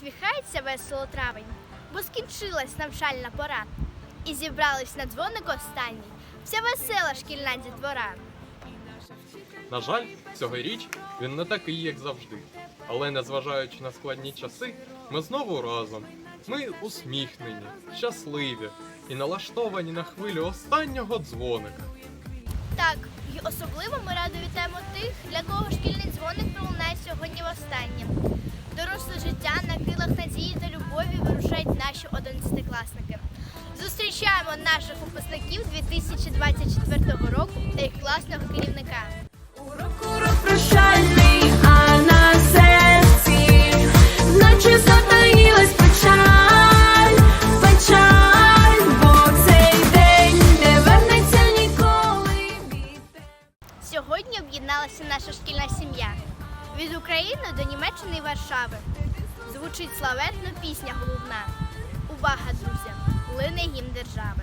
Усміхається весело травень, бо скінчилась навчальна пора. І зібрались на дзвоник останній вся весела шкільна дітвора. На жаль, цьогоріч він не такий, як завжди. Але незважаючи на складні часи, ми знову разом. Ми усміхнені, щасливі і налаштовані на хвилю останнього дзвоника. Так, особливо ми радо вітаємо тих, для кого шкільний дзвоник пролунає сьогодні востаннє. Доросле життя на крилах надії та любові вирушають наші одинадцятикласники. Зустрічаємо наших випускників 2024 року та їх класного керівника. Урок, урок прощальний, Сьогодні наша шкільна сім'я. Від України до Німеччини і Варшави. Звучить славетна пісня головна. Увага, друзі! Лине гімн держави.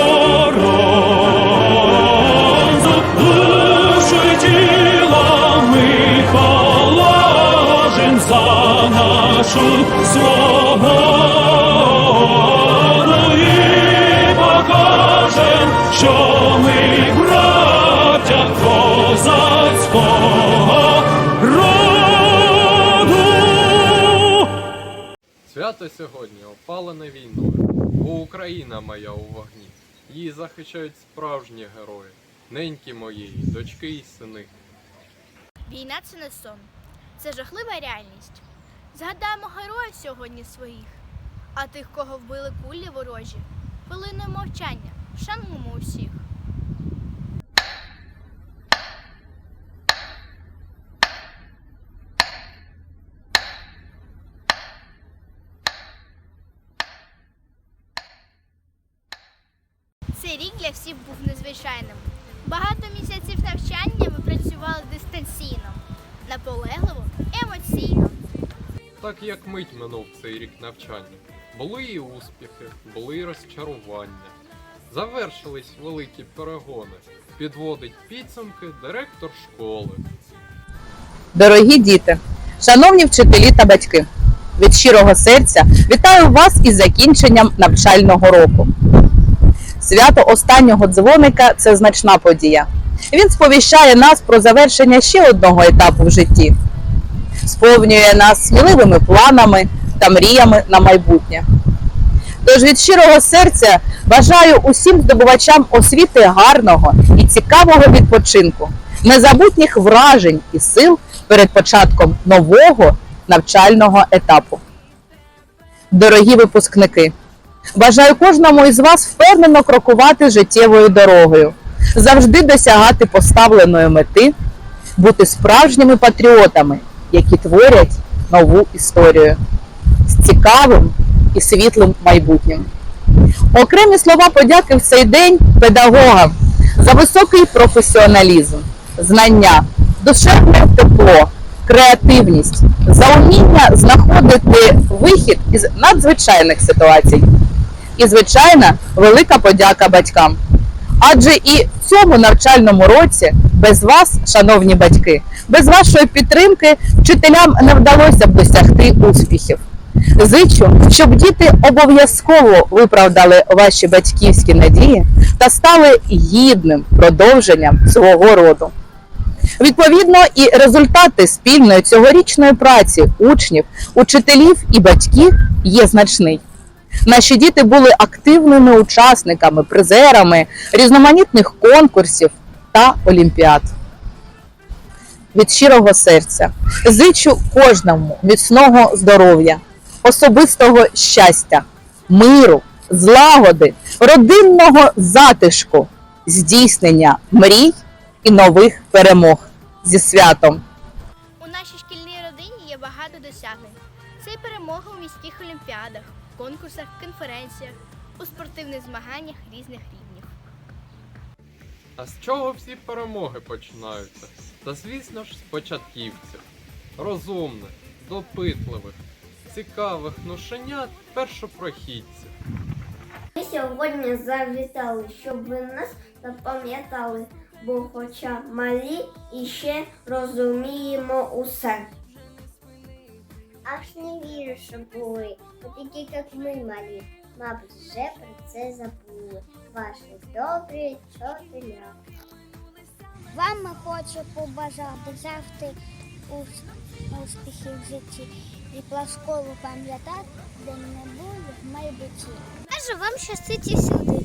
Нашу свободу і покажем, що ми браття козацького роду. Свято сьогодні опалене війною, бо Україна моя у вогні. Її захищають справжні герої, неньки моєї, дочки і сини. Війна це не сон, це жахлива реальність. Згадаємо героїв сьогодні своїх, а тих, кого вбили кулі ворожі, хвилиною мовчання, вшануємо усіх. Цей рік для всіх був незвичайним. Багато місяців навчання ми працювали дистанційно, наполегливо, емоційно. Так як мить минув цей рік навчання. Були і успіхи, були і розчарування. Завершились великі перегони. Підводить підсумки директор школи. Дорогі діти, шановні вчителі та батьки, від щирого серця вітаю вас із закінченням навчального року. Свято останнього дзвоника це значна подія. Він сповіщає нас про завершення ще одного етапу в житті, сповнює нас сміливими планами та мріями на майбутнє. Тож від щирого серця бажаю усім здобувачам освіти гарного і цікавого відпочинку, незабутніх вражень і сил перед початком нового навчального етапу. Дорогі випускники, бажаю кожному із вас впевнено крокувати життєвою дорогою, завжди досягати поставленої мети, бути справжніми патріотами, які творять нову історію з цікавим і світлим майбутнім. Окремі слова подяки в цей день педагогам за високий професіоналізм, знання, душевне тепло, креативність, за уміння знаходити вихід із надзвичайних ситуацій. І, звичайно, велика подяка батькам. Адже і в цьому навчальному році без вас, шановні батьки, без вашої підтримки вчителям не вдалося б досягти успіхів. Зичу, щоб діти обов'язково виправдали ваші батьківські надії та стали гідним продовженням свого роду. Відповідно, і результати спільної цьогорічної праці учнів, учителів і батьків є значний. Наші діти були активними учасниками, призерами різноманітних конкурсів та олімпіад. Від щирого серця зичу кожному міцного здоров'я, особистого щастя, миру, злагоди, родинного затишку, здійснення мрій і нових перемог зі святом. У нашій шкільній родині є багато досягнень. Це й перемоги у міських олімпіадах, конкурсах, конференціях, у спортивних змаганнях різних рівнів. А з чого всі перемоги починаються? Та звісно ж з початківців. Розумних, допитливих, цікавих ношенят першопрохідців. Ми сьогодні завітали, щоб ви нас запам'ятали, бо хоча малі і ще розуміємо усе. Аж не вірю, що були, бо такі, як ми малі, мабуть, вже про це забули. Ваші добрі чотиля. Вам ми хочу побажати завжди успіхів в житті і про пам'ятати, де не буде в. Кажу вам щастить і всюди.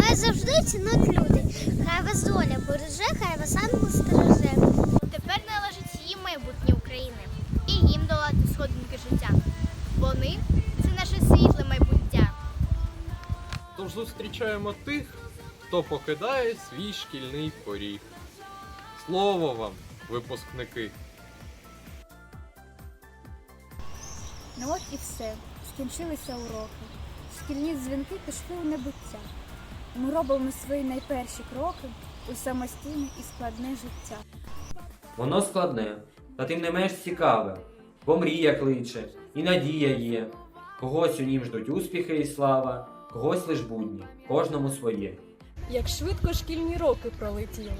Хай завжди цінуть люди. Хай вас доля береже, хай вас ангел стереже. Тепер належить їм майбутнє України і їм долати сходинки життя. Вони це наше світле майбуття. Тож зустрічаємо тих, хто покидає свій шкільний поріг. Слово вам, випускники! Ну от і все. Скінчилися уроки. Шкільні дзвінки пішли у небуття. Ми робимо свої найперші кроки у самостійне і складне життя. Воно складне, та тим не менш цікаве, бо мрія кличе, і надія є. Когось у нім ждуть успіхи і слава, когось лиш будні, кожному своє. Як швидко шкільні роки пролетіли,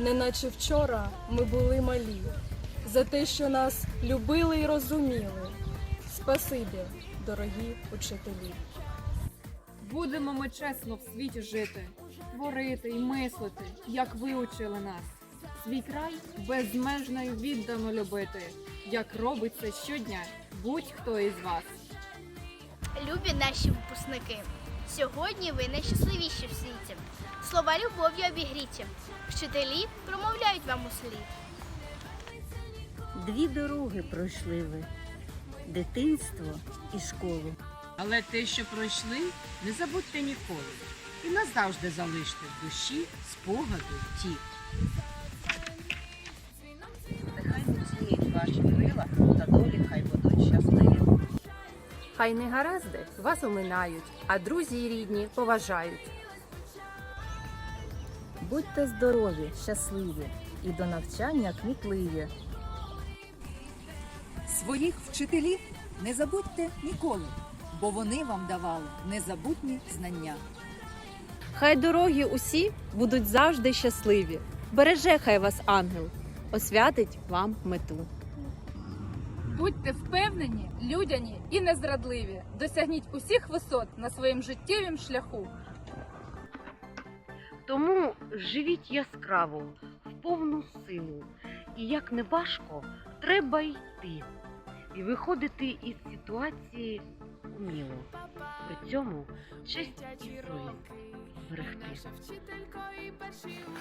неначе вчора ми були малі, за те, що нас любили і розуміли. Спасибі, дорогі учителі. Будемо ми чесно в світі жити, творити і мислити, як ви учили нас. Свій край безмежно й віддано любити, як робить це щодня будь-хто із вас. Любі наші випускники, сьогодні ви найщасливіші в світі. Слова любов'ю обігріті. Вчителі промовляють вам услід. Дві дороги пройшли ви дитинство і школу. Але те, що пройшли, не забудьте ніколи. І назавжди залиште в душі спогади ті. Нехай міцніють ваші крила та долі хай. Хай не гаразди вас оминають, а друзі й рідні поважають. Будьте здорові, щасливі і до навчання кмітливі. Своїх вчителів не забудьте ніколи, бо вони вам давали незабутні знання. Хай дороги усі будуть завжди щасливі. Береже хай вас ангел, освятить вам мету. Будьте впевнені, людяні і незрадливі. Досягніть усіх висот на своїм життєвім шляху. Тому живіть яскраво, в повну силу. І як не важко, треба йти. І виходити із ситуації уміло. При цьому честь і берегти.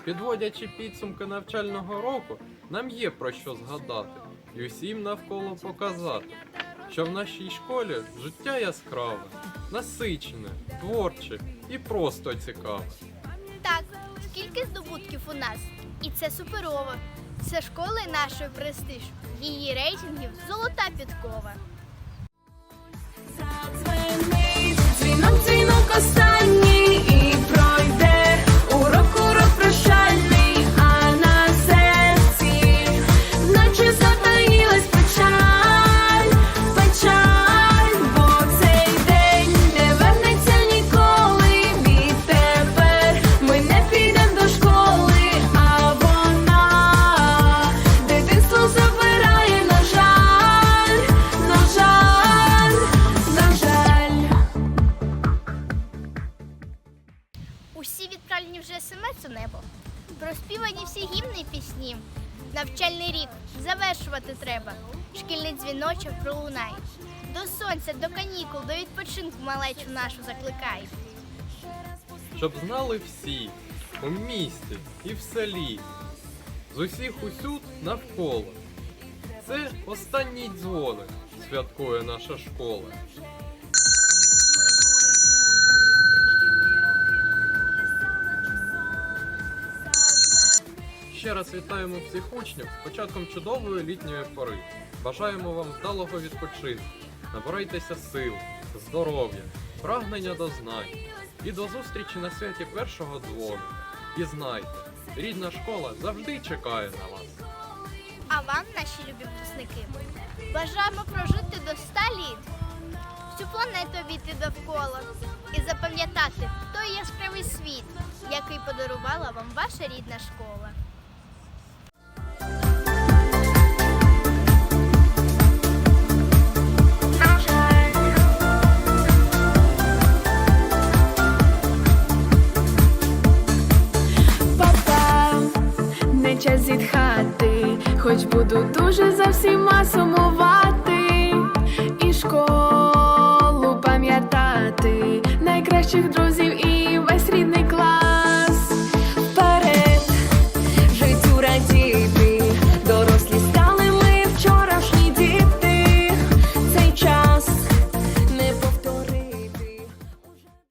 Підводячи підсумки навчального року, нам є про що згадати і усім навколо показати, що в нашій школі життя яскраве, насичене, творче і просто цікаве. Так, скільки здобутків у нас, і це суперово. Це школи нашої престиж, її рейтингів золота підкова. Задзвенить дзвінок, дзвінок останній Проспівані всі гімни і пісні. Навчальний рік завершувати треба. Шкільний дзвіночок пролунає. До сонця, до канікул, до відпочинку малечу нашу закликає. Щоб знали всі, у місті і в селі, з усіх усюд навколо. Це останній дзвоник святкує наша школа. Ще раз вітаємо всіх учнів з початком чудової літньої пори. Бажаємо вам вдалого відпочинку. Набирайтеся сил, здоров'я, прагнення до знань. І до зустрічі на святі першого дзвону. І знайте, рідна школа завжди чекає на вас. А вам, наші любі випускники, бажаємо прожити до 100 літ, всю планету обійти довкола і запам'ятати той яскравий світ, який подарувала вам ваша рідна школа. Не час зітхати, хоч буду дуже за всіма сумувати, і школу пам'ятати, найкращих друзів.